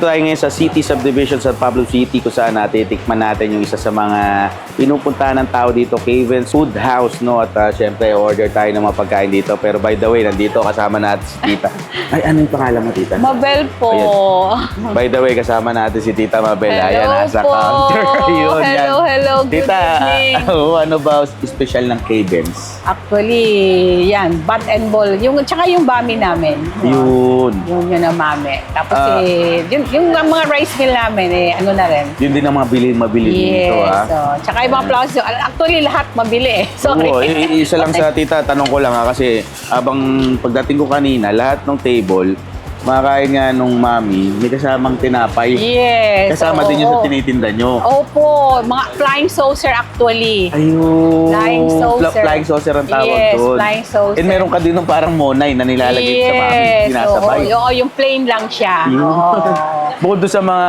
Dito tayo ngayon sa City Subdivision sa Pablo City kung saan natin tikman natin yung isa sa mga pinupuntahan ng tao dito, Caven's Food House, no? At uh, syempre, order tayo ng mga pagkain dito. Pero by the way, nandito kasama natin si Tita. Ay, ano yung pangalan mo, Tita? Mabel po. By the way, kasama natin si Tita Mabel. Hello Ayan, nasa po. counter. Yun, Hello, yan. hello. Good Tita, evening. ano ba special ng Caven's? Actually, yan, bat and ball. Yung, tsaka yung bami namin. Yun. Yung yun ang mami. Tapos Ah. eh, yung, mga rice mill namin, eh, ano na rin. Yun din ang mabili dito, Yes. ah. So, tsaka yung mga flowers. Actually, lahat mabili eh. Sorry. Oo, isa lang sa tita, tanong ko lang ha, kasi habang pagdating ko kanina, lahat ng table, makakain nga nung mami, may kasamang tinapay. Yes. Kasama din yun sa oo. tinitinda nyo. Opo, mga flying saucer actually. Ayun. Flying saucer. Fla- flying saucer ang tawag Yes, doon. flying saucer. And meron ka din ng parang monay na nilalagay sa mami, sinasabay. Oo, oo, yung plain lang siya. Yun. Oo. Bukod doon sa mga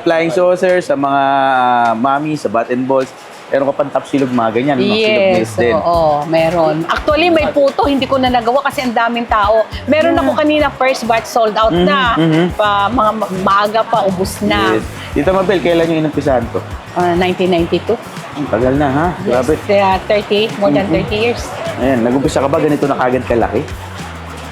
flying saucer, sa mga ah, mami, sa bat and balls, meron ka pang tapsilog mga ganyan, mga silog Yes, din. oo, meron. Actually, may puto, hindi ko na nagawa kasi ang daming tao. Meron ako kanina first batch sold out na. mhm. Pa, mga ma- maaga pa, ubus na. Yes. Tita Mabel, kailan yung inumpisahan to? Ah, 1992. Ang tagal na ha, grabe. Yes, kaya 30, more than Mhm. 30 years. Ayan, nag-umpisa ka ba ganito na kagad kalaki?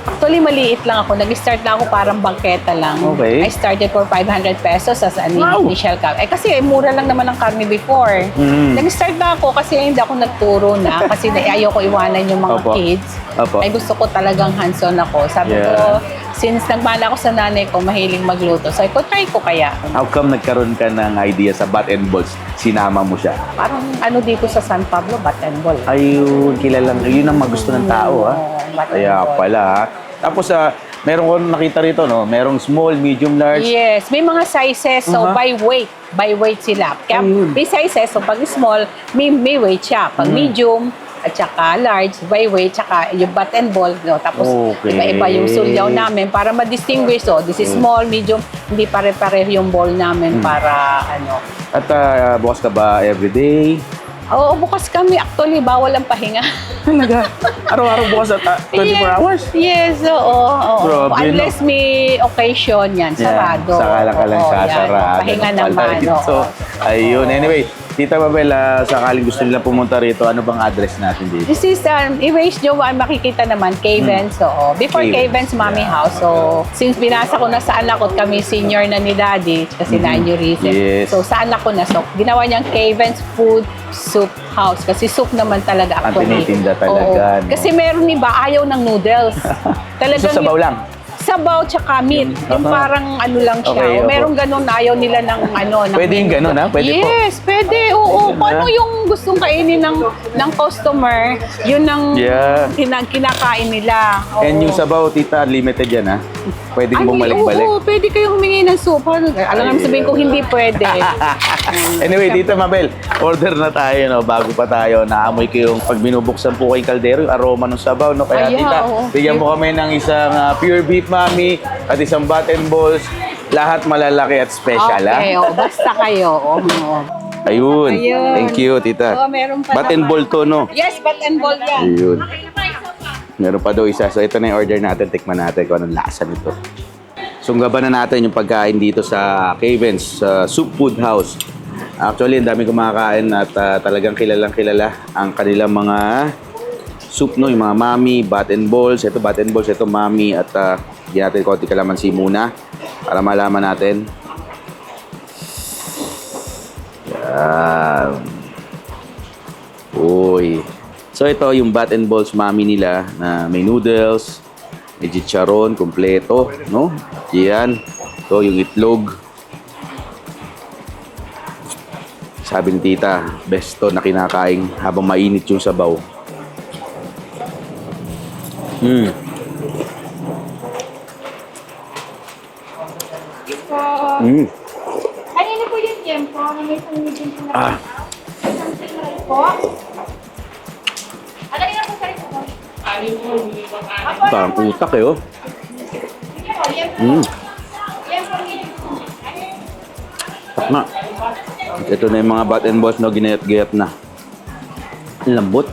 Actually, maliit lang ako. Nag-start lang ako parang bangketa lang. Okay. I started for 500 pesos as an Wow. initial cap. Eh kasi mura lang naman ang karne before. Mhm. Nag-start na ako kasi hindi ako nagturo na kasi na- ayoko iwanan yung mga Opo. kids. Opo. Ay gusto ko talagang hands-on ako. Sabi Yeah. ko, since nagmana ako sa nanay ko, mahiling magluto. So, ko, try ko kaya. How come nagkaroon ka ng idea sa bat and balls? Sinama mo siya. Parang ano dito sa San Pablo, bat and ball. Ayun, kilalang, yun ang magusto ng tao ha. Oo, bat and Kaya ball. pala ha. Tapos sa meron ko nakita rito no, merong small, medium, large. Yes, may mga sizes. So, Aha. by weight. By weight sila. Kaya Ayun. may sizes. So, pag small, may, may weight siya. Pag Mm. medium, at saka large, by weight, tsaka yung bat and ball. No? Tapos, Okay. iba-iba yung sulyaw namin para ma-distinguish. So, this is Mm. small, medium, hindi pare-pareho yung ball namin para ano. At ah, bukas ka ba everyday? Oo, bukas kami. Actually, bawal ang pahinga. Talaga? Araw-araw bukas at ah, 24 yes. hours? Yes, oo. oo. Grabe, Unless may occasion yan, sarado. Saka lang ka lang sasara. yan. Pahinga naman. oo. Ayun. Anyway, Tita Babel, ah, sakaling gusto nila pumunta rito, ano bang address natin dito? This is, um, erase ah, makikita naman, Cavens. So, oh, before Cavens, Mommy yeah. House. So, since binasa ko na sa anak ko, kami senior na ni Daddy, kasi Mhm. na-aneurysm. Yes. So, sa anak ko na, so, ginawa niyang Cavens Food Soup House. Kasi soup naman talaga Ang tinitinda talaga, no? Kasi meron iba, ayaw ng noodles. Gusto sabaw lang? Sabaw tsaka meat. Yung Aha. parang ano lang siya. Okay, O, opo. meron ganun na ayaw nila ng ano. Ng Pwede yung ganun, ha? Pwede po. yes, pwede. Oo. Kung ano yung gustong kainin ng, ng customer, yun ang Yeah. kina- kinakain nila. Oo. And yung sabaw, Tita, unlimited yan ha? Pwedeng Ay, bumalik-balik. Oo, pwede kayong humingi ng soup. Ano, Alam naman sabihin ko hindi pwede. anyway, Tita Mabel, order na tayo, no? Bago pa tayo, naamoy ko yung pag binubuksan po kay kaldero, yung aroma ng sabaw, no? Kaya, Ay, Tita, oo. bigyan mo kami ng isang ah, pure beef mami at isang bat and balls. Lahat malalaki at special, ha? okay, oh, basta kayo. Oo. Ayun. Ayun. Thank you, Tita. Oh, meron pa Bat and naman. ball to, no? Yes, bat and ball yan. Ayun. Meron pa daw isa. So, ito na yung order natin. Tikman natin kung anong lasa nito. Sunggaban na natin yung pagkain dito sa Cavens, sa Soup Food House. Actually, ang dami kumakain at ah, talagang kilalang kilala ang kanilang mga soup, no? Yung mga mami, bat and balls. Ito bat and balls, ito mami. At uh, natin konti kalamansi muna para malaman natin. Yan. Uy. So ito yung bat and balls mami nila na may noodles, may chicharon, kompleto, no? Yan. Ito yung itlog. Sabi ni tita, best to na kinakain habang mainit yung sabaw. Hmm. Hmm. Kanina po yung tempo na may pumigil po na Ah. isang po. Parang utak eh, oh. Yung Na. Ito na yung mga bat and balls na ginayat-gayat na. Ang lambot.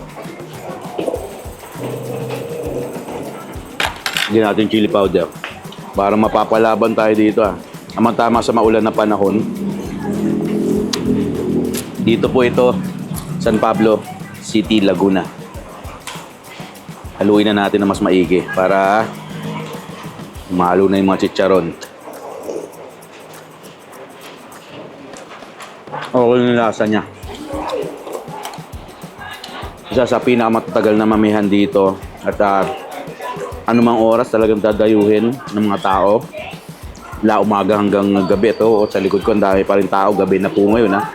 Hindi natin chili powder. Parang mapapalaban tayo dito ah. Tama-tama sa maulan na panahon. Dito po ito, San Pablo City, Laguna. Haluin na natin na mas maigi para mahalo na yung mga chicharon. Okay yung lasa niya. Isa sa pinakamatagal na mamihan dito at uh, anumang oras talagang dadayuhin ng mga tao. La umaga hanggang gabi ito. O, sa likod ko ang dami pa rin tao. Gabi na po ngayon ha.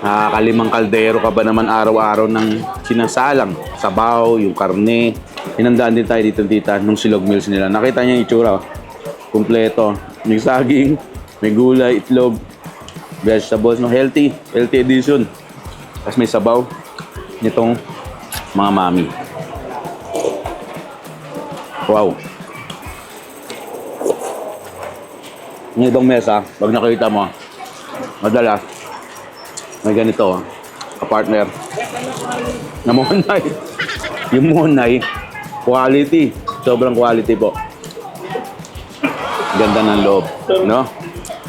Nakakalimang kaldero ka ba naman araw-araw ng sinasalang? Sabaw, yung karne. Hinandaan din tayo dito tita nung silog meals nila. Nakita niya yung itsura. oh. Kumpleto. May saging, may gulay, itlog, vegetables. No? Healthy. Healthy edition. Tapos may sabaw nitong mga mami. Wow. Ibang mesa, pag nakita mo, madalas, may ganito, oh, ka-partner. Na monay. Yung monay, quality. Sobrang quality po. Ganda ng loob, no?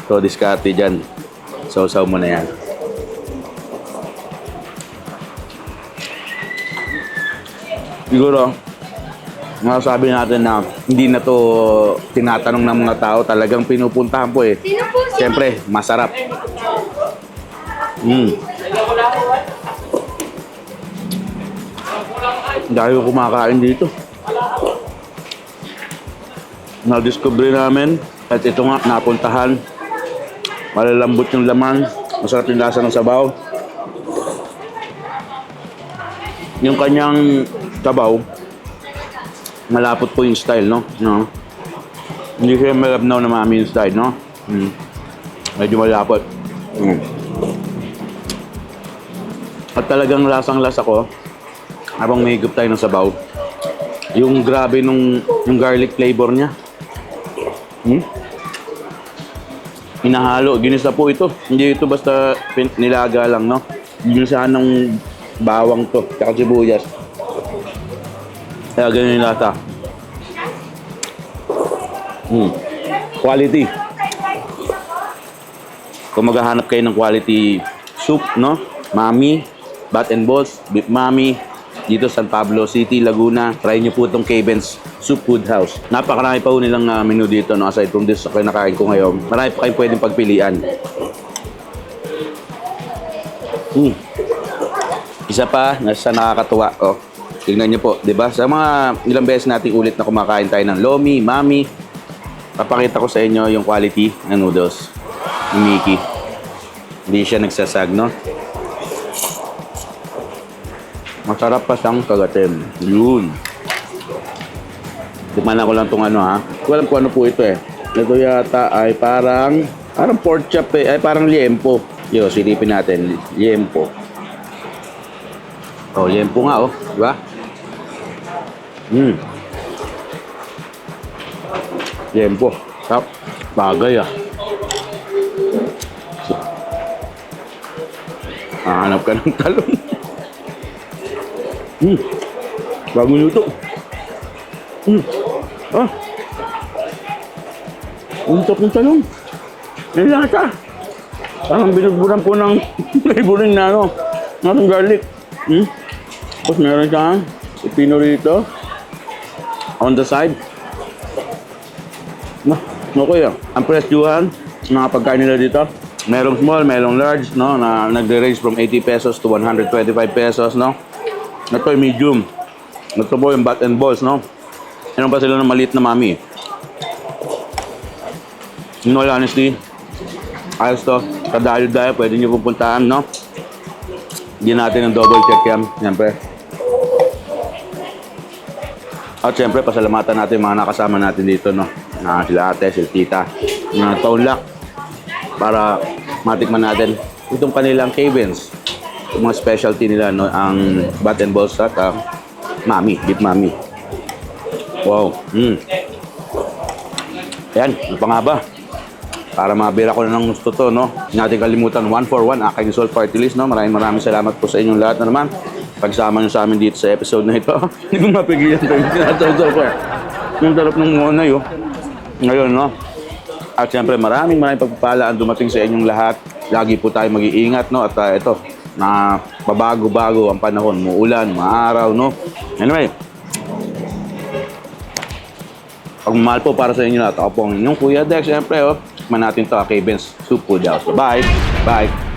So, diskarte dyan. Sausaw mo na yan. Siguro, masasabi natin na hindi na to tinatanong ng mga tao, talagang pinupuntahan po eh. Sino po si Siyempre, masarap. Mm. Dahil kumakain dito. Na-discover namin at ito nga, napuntahan. Malalambot yung laman. Masarap yung lasa ng sabaw. Yung kanyang sabaw, malapot po yung style, no? no? Hindi siya malabnaw na mami yung style, no? Mm. Medyo malapot. Mm. At talagang lasang-lasa ko, habang may higop tayo ng sabaw, yung grabe nung yung garlic flavor niya. Hmm? Inahalo, ginisa po ito. Hindi ito basta nilaga lang, no? Ginisahan ng bawang to, tsaka sibuyas. Kaya ganyan yung lasa. Hmm. Quality. Kung maghahanap kayo ng quality soup, no? Mami, Bat and Balls, Beef Mami, dito San Pablo City, Laguna. Try nyo po itong Caven's Soup Food House. Napakarami pa po nilang ah, menu dito, no? Aside from this sa kinakain ko ngayon. Marami pa kayong pwedeng pagpilian. Hmm. Isa pa, nasa nakakatuwa. Oh, tingnan nyo po, di ba? Sa mga ilang beses nating ulit na kumakain tayo ng Lomi, Mami, papakita ko sa inyo yung quality ng noodles ni Mickey. Hindi siya nagsasag, no? Masarap pa siyang kagatin. Yun. Tikman ko lang tong ano ha. Alam kung ano po ito eh. Ito yata ay parang, parang pork chop eh. Ay parang liempo. Yo, silipin natin. Liempo. Oh, liempo nga oh. Di ba? Hmm. Liempo. Tap. Bagay ah. Hanap ka ng talong. Hmm. Bago luto. Hmm. Ah. Untok ng talong. May lasa. Parang binagburan po ng flavoring na ano. Ng garlic. Hmm. Tapos meron siyang pipino rito. On the side. No, okay ah. Ang presyuhan, mga pagkain nila dito. Merong small, merong large, no, na nagre-range from 80 pesos to 125 pesos, no. Ito yung medium. Ito po yung bat and balls, no. Meron pa sila ng maliit na mami. In all honesty, ayos to. Kadayo-dayo, pwede nyo pupuntahan, no. Hindi natin ng double check yan, siyempre. At siyempre, pasalamatan natin yung mga nakasama natin dito, no. Na sila ate, sila tita, na taunlak para matikman natin itong kanilang Cavens. Yung mga specialty nila, no, ang bat and balls at ah, mami, beef mami. Wow. Mm. Yan, ano? Para mabira ko na ng gusto to, no? Natin kalimutan, one for one, aking Sol Party List, no? Maraming maraming salamat po sa inyong lahat na naman. Pagsama nyo sa amin dito sa episode na ito. Hindi ko mapigilan to. Yung tinataw ko eh. Yung sarap ng monay, oh. Ngayon, no? At syempre, maraming maraming pagpapala ang dumating sa inyong lahat. Lagi po tayo mag-iingat, no? At ah, ito, na pabago-bago ang panahon. Muulan, maaraw, no? Anyway, pagmamahal po para sa inyo lahat. Ako po ang inyong Kuya Dex. Siyempre, oh, tikman natin to kay Ben's Soup Food House. Bye! Bye!